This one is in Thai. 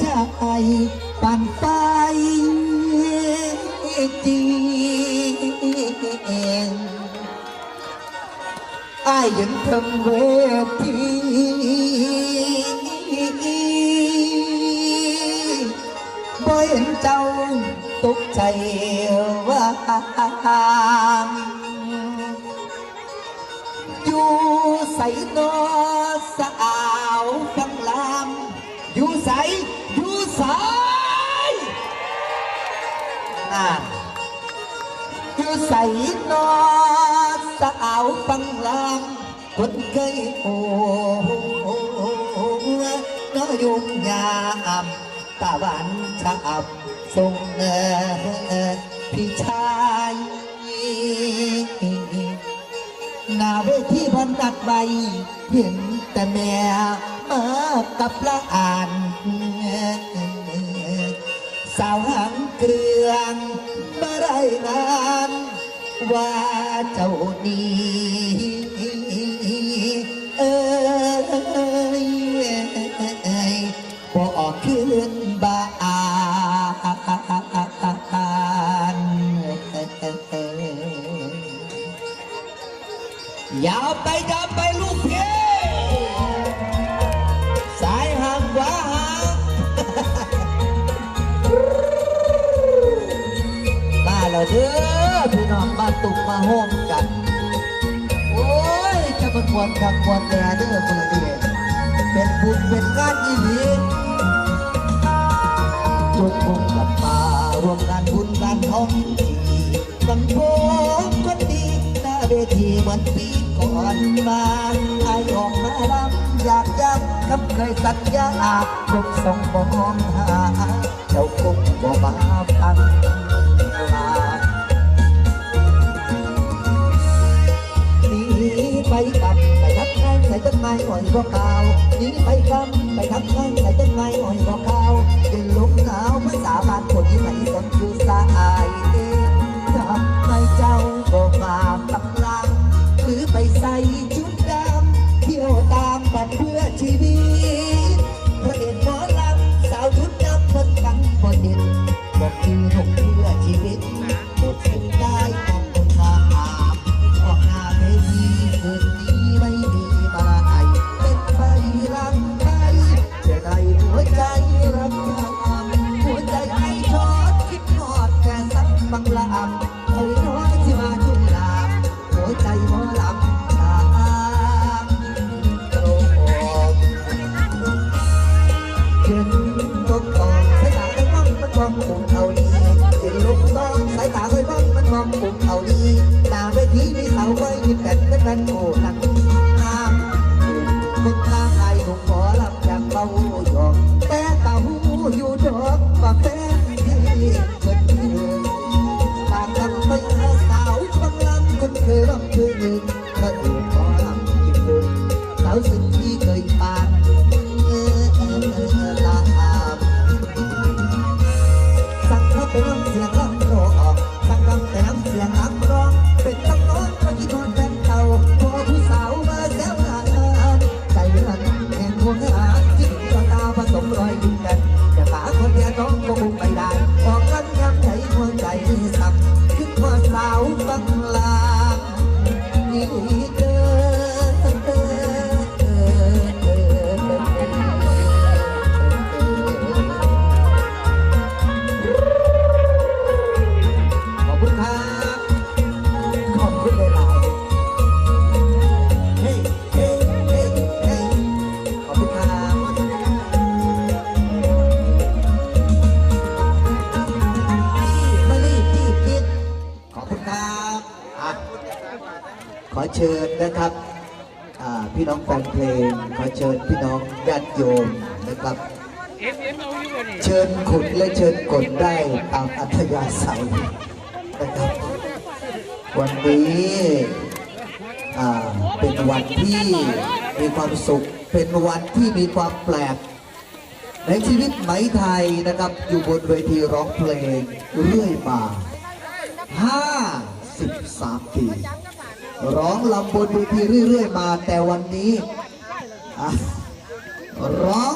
ใจปั่นไปจริงอายยังทำเวทีบ่เห็นเจ้าตกใจว่าอยู่ใส่นอ อยู่ส่อยู่ส่น่ะอยู่ใส่นอสาวฟังลามคนเคยโอ้น้อยุ่งยามตาหวานชาบทรงเออพี่ชายหน้าเวทีพันตัดใบเห็นแต่แม่มากับละอ่าน สาวหางเครื่องมาได้นานว่าเจ้านี้เอ้ยบอกขึ้นบ้านยาวไปยาวไปลูกเพส แล้วเด้อพี่น้องมาตุกมาโฮมกัน โอ้ยจะมาควรคักควรแลเด้อมือเดียเป็นบุญเป็นงานอีหลีจงคงกับมารวมงานบุญงานท้องทีสังคมคนดีหน้าเวทีเหมือนปีก่อนมาไอออกมาลำอยากย้ำคำเคยสัญญาจงส่งมองหา ไม้อ่อยบ่ขาวยิงไปคำไปทักทายใส่ต้นไม้อ่อยบ่ขาวเย็นลมหนาวภาษาบ้านคนที่ไหนสนคือสายอาย สาสิ่งที่เคยผ่านเออเออเออลาอาบสั่งเขาไปร้องเสียงร้องโรออกสั่งคำแต่น้ำเสียงน้ำร้อง เป็นต้องน้องก็คิดทอนแฟนเก่าพอผู้สาวมาแซวหาใจรันแห่งหัวหาจิ้มตาผสมรอยยิ้มกันจะหาคนเดียวน้องก็คงไม่ ขอเชิญนะครับพี่น้องแฟนเพลง ขอเชิญพี่น้องญาติโยมนะครับ เชิญขุดและเชิญกดได้ตามอัธยาศัยนะครับ วันนี้เป็นวันที่มีความสุข เป็นวันที่มีความแปลก ในชีวิตไหมไทยนะครับ อยู่บนเวทีร้องเพลงเรื่อยมา 53ปี ร้องลำบนเวทีเรื่อย ๆ มาแต่วันนี้ ร้อง